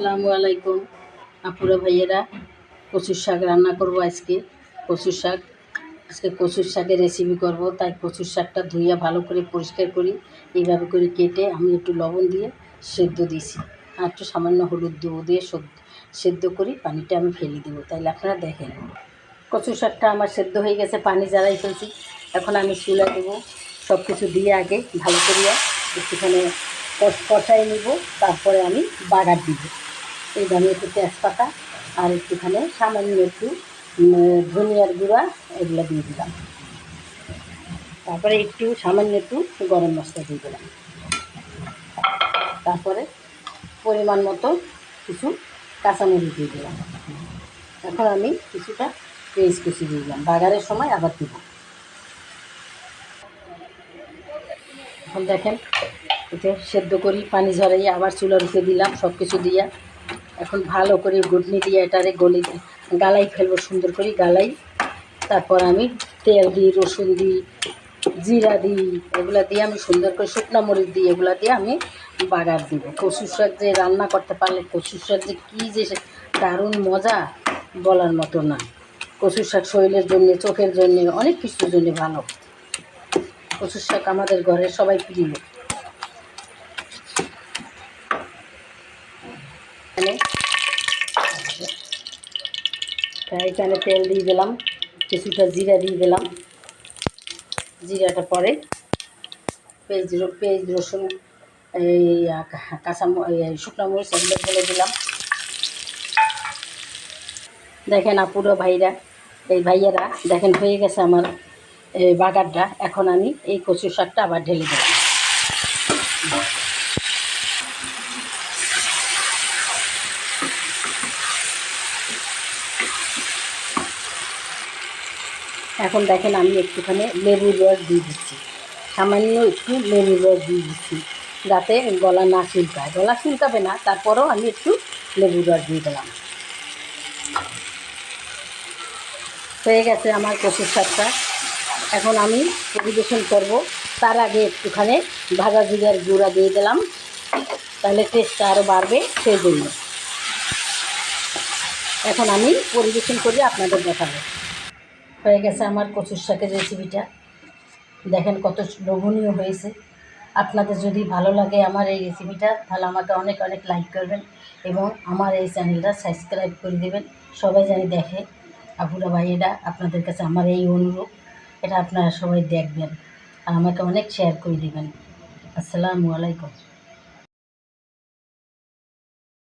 আসসালামু আলাইকুম, আপুরা ভাইয়েরা। কচুর শাক রান্না করব আজকে। কচুর শাক, আজকে কচুর শাকের রেসিপি করব। তাই কচুর শাকটা ধুইয়া ভালো করে পরিষ্কার করি। এইভাবে করে কেটে আমি একটু লবণ দিয়ে সেদ্ধ দিয়েছি। আর একটু সামান্য হলুদ দেবো দিয়ে সেদ্ধ করি। পানিটা আমি ফেলে দেবো। তাইলে আপনারা দেখেন। কচুর শাকটা আমার সেদ্ধ হয়ে গেছে, পানি জ্বালাই ফেলছি। এখন আমি চুলা দেবো। সব কিছু দিয়ে আগে ভালো করিয়া একটুখানি কষ- কষাই নিব। তারপরে আমি বাগার দিব। এই আমি একটু তেজপাতা আর একটুখানি সামান্য একটু ধনিয়ার গুঁড়া এগুলো দিয়ে দিলাম। তারপরে একটু সামান্য একটু গরম মশলা দিয়ে দিলাম। তারপরে পরিমাণ মতো কিছু কাঁচামরিচ দিয়ে দিলাম। এখন আমি কিছুটা পেঁয়াজ কুচি দিয়ে দিলাম। বাগারের সময় আবার দিব। এখন দেখেন এতে সেদ্ধ করি, পানি ঝরাই আবার চুলার উপরে দিলাম সব কিছু দিয়া। এখন ভালো করে গুটনি দিয়ে এটারে গলি গালাই ফেলব, সুন্দর করে গালাই। তারপর আমি তেল দিই, রসুন দিই, জিরা দিই, এগুলা দিয়ে আমি সুন্দর করে শুকনো মরিচ দিই, এগুলা দিয়ে আমি বাগার দিব। কচুর শাক যে রান্না করতে পারলে, কচুর শাক যে কী যে দারুণ মজা বলার মতো না। কচুর শাক শরীরের জন্যে, চোখের জন্যে, অনেক কিছুর জন্যে ভালো। কচুর শাক আমাদের ঘরের সবাই প্রিয়। এখানে এখানে তেল দিয়ে দিলাম, কিছুটা জিরা দিয়ে দিলাম। জিরাটা পরে পেঁয়াজ পেঁয়াজ রসুন, এই কাঁচা শুকনো মরিচ এগুলো ফেলে দিলাম। দেখেন আপুরা ভাইরা, এই ভাইয়ারা, দেখেন হয়ে গেছে আমার এই বাগারটা। এখন আমি এই কচু শাকটা আবার ঢেলে দিলাম এখন দেখেন আমি একটুখানি লেবুর রস দিয়ে দিচ্ছি। সামান্য একটু লেবুর রস দিয়ে দিচ্ছি যাতে গলা না চুলকায় গলা চুলকাবে না, তারপরেও আমি একটু লেবুর রস দিয়ে দিলাম। হয়ে গেছে আমার কচুর শাকটা। এখন আমি পরিবেশন করব। তার আগে একটুখানি ভাজা জিরার গুঁড়া দিয়ে দিলাম। তাহলে টেস্টটা আরও বাড়বে সেই জন্য। এখন আমি পরিবেশন করে, আপনাদের দেখাবো। হয়ে গেছে আমার কচুর শাকের রেসিপিটা দেখেন কত লোভনীয় হয়েছে। আপনাদের যদি ভালো লাগে আমার এই রেসিপিটা তাহলে আমাকে অনেক অনেক লাইক করবেন এবং আমার এই চ্যানেলটা সাবস্ক্রাইব করে দেবেন। সবাই জানি দেখে, আপুরা, ভাইয়েরা, আপনাদের কাছে আমার এই অনুরোধ। এটা আপনারা সবাই দেখবেন আর আমাকে অনেক শেয়ার করে দেবেন। আসসালামু আলাইকুম।